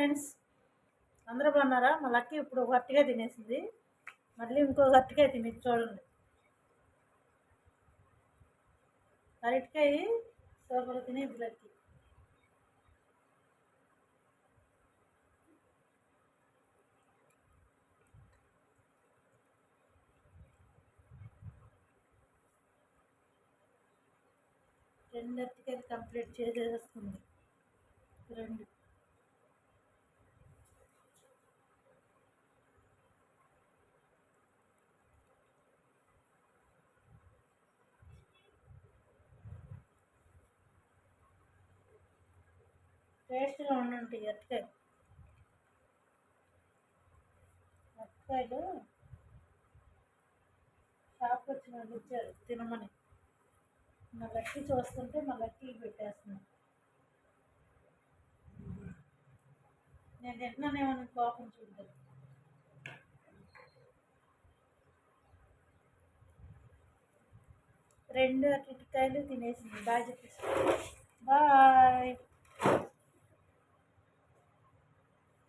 Friends? అందరూ బాగున్నారా? మా లక్కీ ఇప్పుడు ఒక తినేసింది. మళ్ళీ ఇంకో గట్టిగా తిని చూడండి. అరటికాయ సూపర్ తినేది లక్కీ. రెండు అరటికాయలు కంప్లీట్ చేసేస్తుంది రెండు. టేస్ట్గా ఉండండి అరటికాయ అరటికాయలు షాప్కి వచ్చిన వాళ్ళు ఇచ్చారు తినమని. మా లక్కీ చూస్తుంటే మా లక్కీ పెట్టేస్తున్నాను నేను తింటున్నానేమో కోపం చూద్దాం రెండు అరటికాయలు తినేసింది బాగా చెప్పేసి